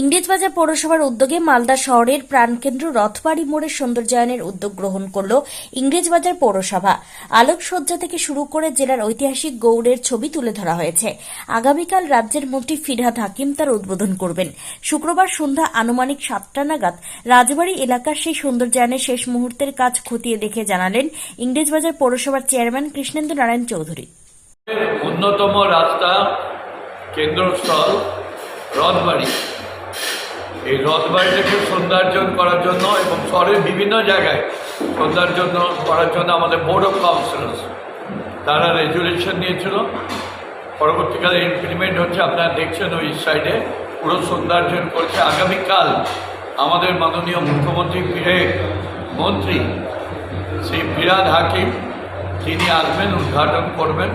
ইংরেজবাজার পৌরসভার উদ্যোগে মালদা শহরের প্রাণকেন্দ্র রথবাড়ি মোড়ের সৌন্দর্যায়নের উদ্যোগ গ্রহণ করল ইংরেজবাজার পৌরসভা। আলোকসজ্জা থেকে শুরু করে জেলার ঐতিহাসিক গৌড়ের ছবি তুলে ধরা হয়েছে। আগামীকাল রাজ্যের মন্ত্রী ফিরহাদ হাকিম তার উদ্বোধন করবেন। শুক্রবার সন্ধ্যা আনুমানিক সাতটা নাগাদ রাজবাড়ি এলাকার সেই সৌন্দর্যায়নের শেষ মুহূর্তের কাজ খতিয়ে দেখে জানালেন ইংরেজবাজার পৌরসভার চেয়ারম্যান কৃষ্ণেন্দু নারায়ণ চৌধুরী। অন্যতম রাস্তা, কেন্দ্রস্থল, রথবাড়ি। এই রথবাড়িটাকে সৌন্দর্যন করার জন্য এবং শহরের বিভিন্ন জায়গায় সৌন্দর্যন করার জন্য আমাদের বোর্ড অফ কাউন্সিলর্স, তারা রেজুলেশন নিয়েছিল। পরবর্তীকালে ইমপ্লিমেন্ট হচ্ছে, আপনারা দেখছেন ওই সাইডে পুরো সৌন্দর্যন করছে। আগামীকাল আমাদের মাননীয় মুখ্যমন্ত্রী ফিরে মন্ত্রী শ্রী ফিরাদ হাকিম, তিনি আসবেন, উদ্ঘাটন করবেন।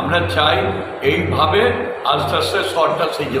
আমরা চাই এইভাবে আস্তে আস্তে শহরটা সেজে